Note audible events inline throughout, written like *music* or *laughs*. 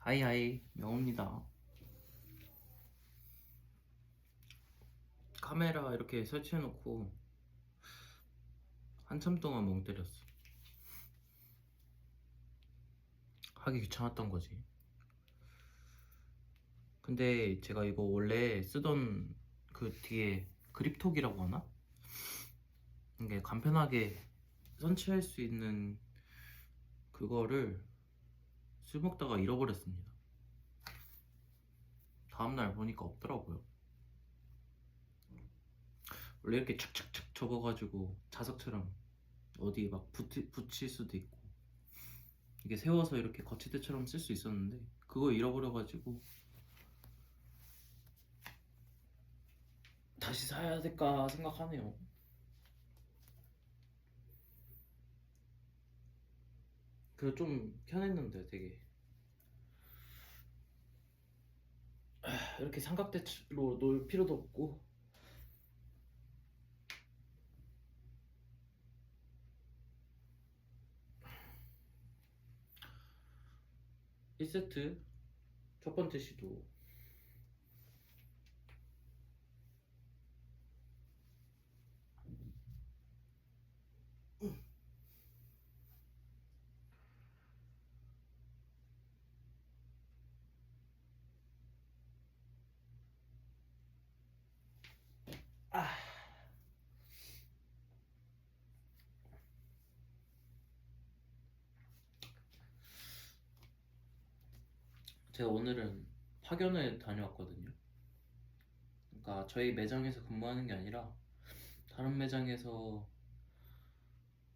하이하이. 명호입니다. 카메라 이렇게 설치해놓고 한참 동안 멍 때렸어. 하기 귀찮았던 거지. 근데 제가 이거 원래 쓰던 그 뒤에 그립톡이라고 하나? 이게 간편하게 선취할 수 있는 그거를 술 먹다가 잃어버렸습니다. 다음날 보니까 없더라고요. 원래 이렇게 착착착 접어가지고 자석처럼 어디 막 붙이, 붙일 수도 있고 이게 세워서 이렇게 거치대처럼 쓸 수 있었는데 그거 잃어버려가지고 다시 사야 될까 생각하네요. 그거 좀 편했는데 되게. 아, 이렇게 삼각대로 놓을 필요도 없고. 이 세트 첫 번째 시도 아. 제가 오늘은 파견을 다녀왔거든요. 그러니까 저희 매장에서 근무하는 게 아니라 다른 매장에서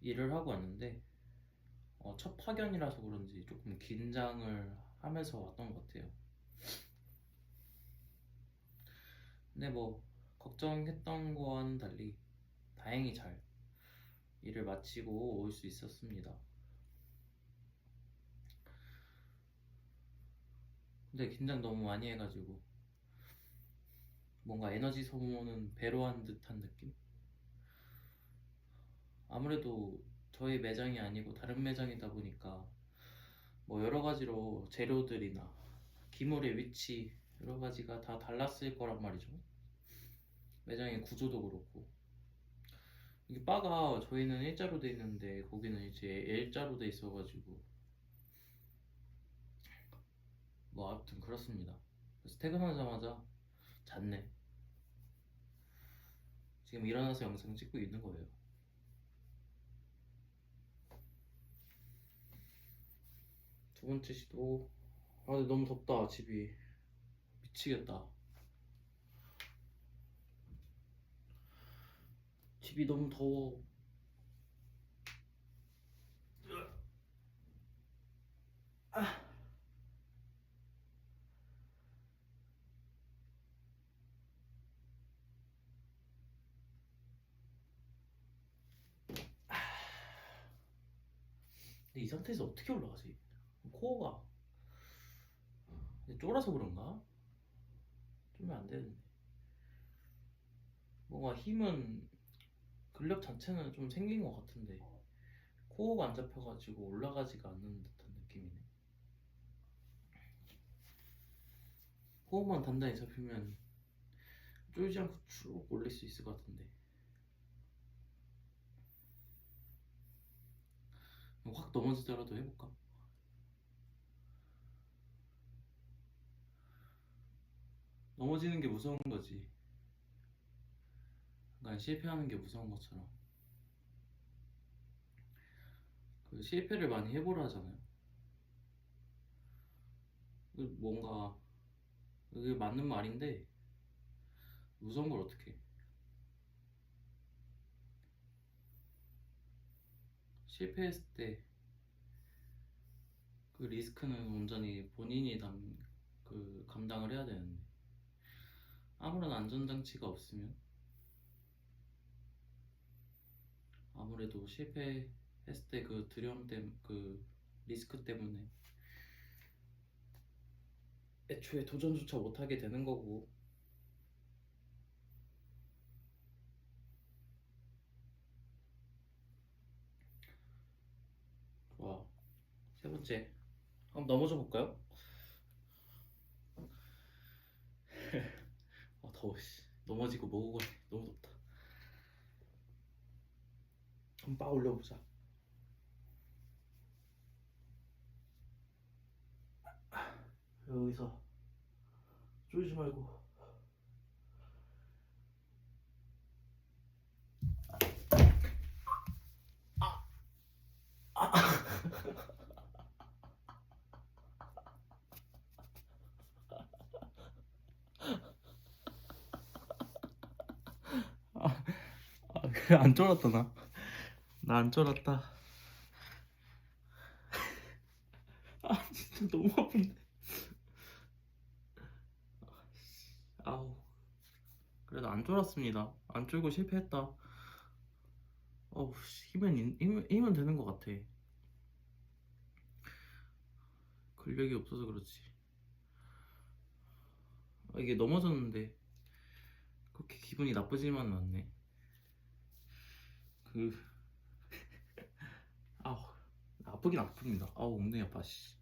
일을 하고 왔는데 어, 첫 파견이라서 그런지 조금 긴장을 하면서 왔던 것 같아요. 근데 뭐 걱정했던 거와는 달리 다행히 잘 일을 마치고 올 수 있었습니다. 근데 긴장 너무 많이 해가지고 뭔가 에너지 소모는 배로 한 듯한 느낌? 아무래도 저희 매장이 아니고 다른 매장이다 보니까 뭐 여러 가지로 재료들이나 기물의 위치 여러 가지가 다 달랐을 거란 말이죠. 매장의 구조도 그렇고 이게 바가 저희는 일자로 돼 있는데 거기는 이제 L자로 돼 있어가지고 뭐 아무튼 그렇습니다. 그래서 퇴근하자마자 잤네. 지금 일어나서 영상 찍고 있는 거예요. 두 번째 시도 아 근데 너무 덥다 집이 미치겠다. 집이 너무 더워. 이 상태에서 어떻게 올라가지? 코어가 쫄아서 그런가? 쫄면 안 되는데. 뭔가 힘은 근력 자체는 좀 생긴 것 같은데 코어가 안 잡혀가지고 올라가지가 않는 듯한 느낌이네. 코어만 단단히 잡히면 쫄지 않고 쭉 올릴 수 있을 것 같은데. 확 넘어지더라도 해볼까? 넘어지는 게 무서운 거지. 약간 실패하는 게 무서운 것처럼. 그 실패를 많이 해보라 하잖아요. 그 뭔가 그게 맞는 말인데 무서운 걸 어떻게? 해? 실패했을 때 그 리스크는 온전히 본인이 남, 그 감당을 해야 되는데. 아무런 안전장치가 없으면? 아무래도 실패했을 때 그 두려움 때문에 그 리스크 때문에 애초에 도전조차 못하게 되는 거고. 좋아 세 번째 한번 넘어져 볼까요? 아 *laughs* 더워 씨. 넘어지고 뭐고 그래. 너무 덥다. 한번 빡 올려보자. 여기서 쫄지 말고. 아, 그 *laughs* 래 안 쫄았다 나. 나 안 쫄았다. *laughs* 아 진짜 너무 아픈데. 아우. 그래도 안 쫄았습니다. 안 쫄고 실패했다. 어우 씨, 힘은 있- 힘은 힘은 되는 것 같아. 근력이 없어서 그렇지. 아, 이게 넘어졌는데 그렇게 기분이 나쁘지만은 않네. 그 *laughs* 아우 아프긴 아픕니다. 아우 엉덩이 아파 씨.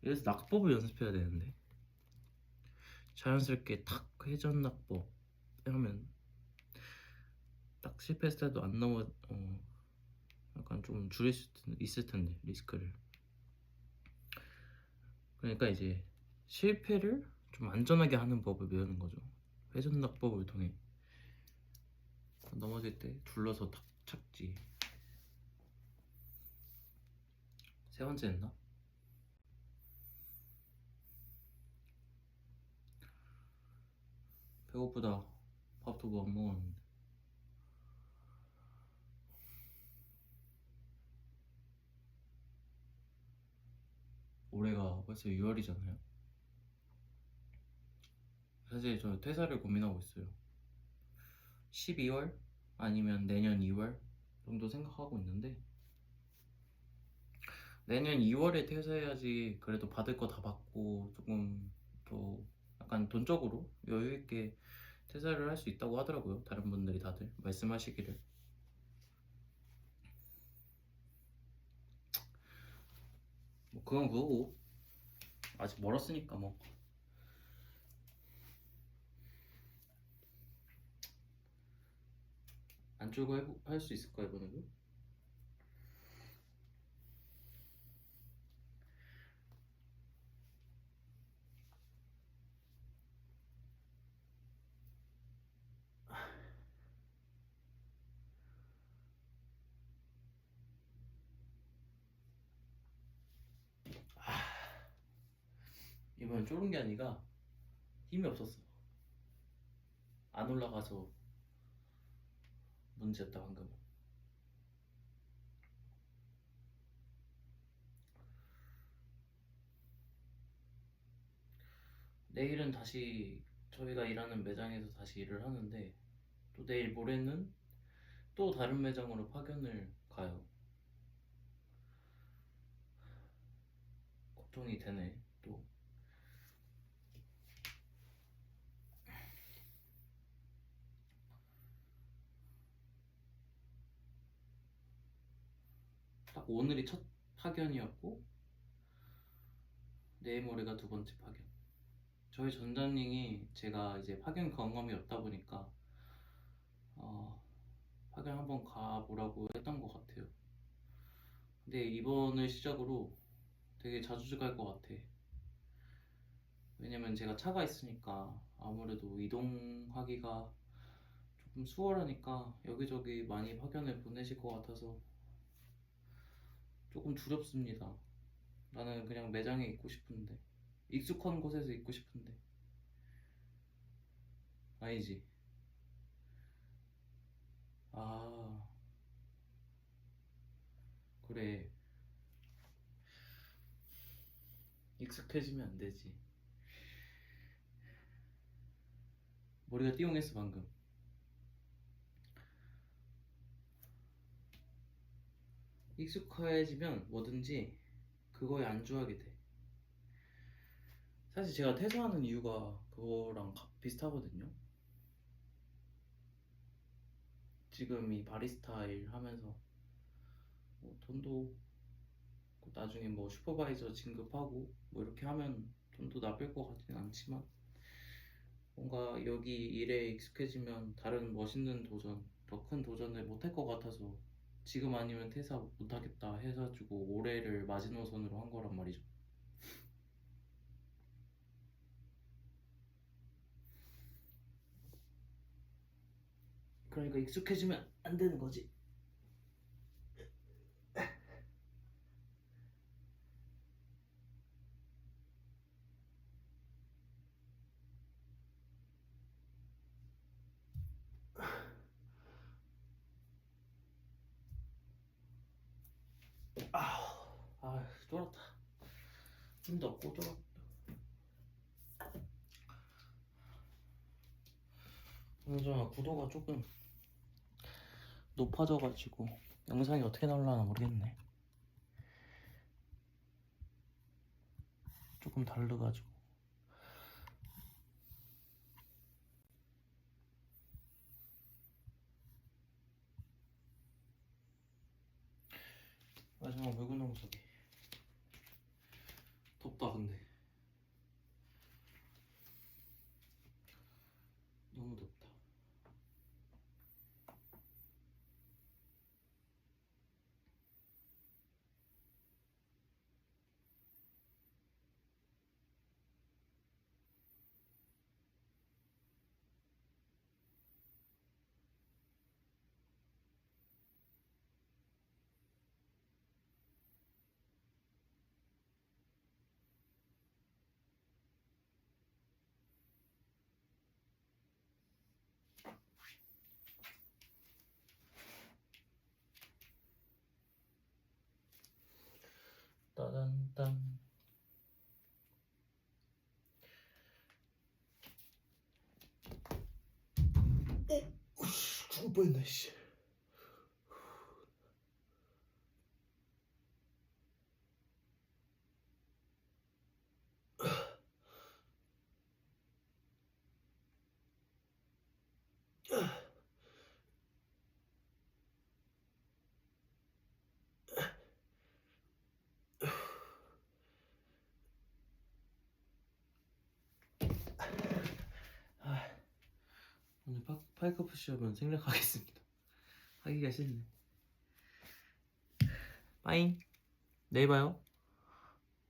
그래서 낙법을 연습해야 되는데 자연스럽게 탁 회전 낙법 하면 딱 실패했을 때도 안 넘어 어 약간 좀 줄일 수 있- 있을 텐데 리스크를. 그러니까 이제 실패를 좀 안전하게 하는 법을 배우는 거죠. 회전 낙법을 통해 넘어질 때 둘러서 탁 착지. 세 번째 했나? 배고프다. 밥도 뭐안 먹었는데. 올해가 벌써 6월이잖아요. 사실 저 퇴사를 고민하고 있어요. 12월 아니면 내년 2월 정도 생각하고 있는데 내년 2월에 퇴사해야지 그래도 받을 거 다 받고 조금 더 약간 돈적으로 여유 있게 퇴사를 할 수 있다고 하더라고요. 다른 분들이 다들 말씀하시기를. 뭐 그건 그거고 아직 멀었으니까 뭐. 안 쫄고 할 수 있을까 이번에도? 이번엔 쫄은 게 아니라 힘이 없었어. 안 올라가서 문제였다 방금. 내일은 다시 저희가 일하는 매장에서 다시 일을 하는데 또 내일 모레는 또 다른 매장으로 파견을 가요. 걱정이 되네 또. 딱 오늘이 첫 파견이었고 내일 모레가 두 번째 파견. 저희 전장님이 제가 이제 파견 경험이 없다 보니까 어, 파견 한번 가보라고 했던 것 같아요. 근데 이번을 시작으로 되게 자주 갈 것 같아. 왜냐면 제가 차가 있으니까 아무래도 이동하기가 조금 수월하니까 여기저기 많이 파견을 보내실 것 같아서 조금 두렵습니다. 나는 그냥 매장에 있고 싶은데 익숙한 곳에서 있고 싶은데 아니지. 아 그래 익숙해지면 안 되지. 머리가 띠용했어 방금. 익숙해지면 뭐든지 그거에 안주하게 돼. 사실 제가 퇴사하는 이유가 그거랑 가- 비슷하거든요. 지금 이 바리스타 일 하면서 뭐 돈도 나중에 뭐 슈퍼바이저 진급하고 뭐 이렇게 하면 돈도 나쁠 것 같지는 않지만 뭔가 여기 일에 익숙해지면 다른 멋있는 도전, 더 큰 도전을 못할 것 같아서 지금 아니면 퇴사 못하겠다 해가지고 올해를 마지노선으로 한 거란 말이죠. 그러니까 익숙해지면 안 되는 거지. 아, 아, 쫄았다. 힘도 없 고 쫄았다. 그나저나 구도가 조금 높아져가지고 영상이 어떻게 나올라나 모르겠네. 조금 다르가지고. 마지막 물구나무 속에 덥다 근데 Тарантам. О, щупинись. 8급 시험은 생략하겠습니다. *laughs* 하기가 싫네. 빠잉. 내일 봐요.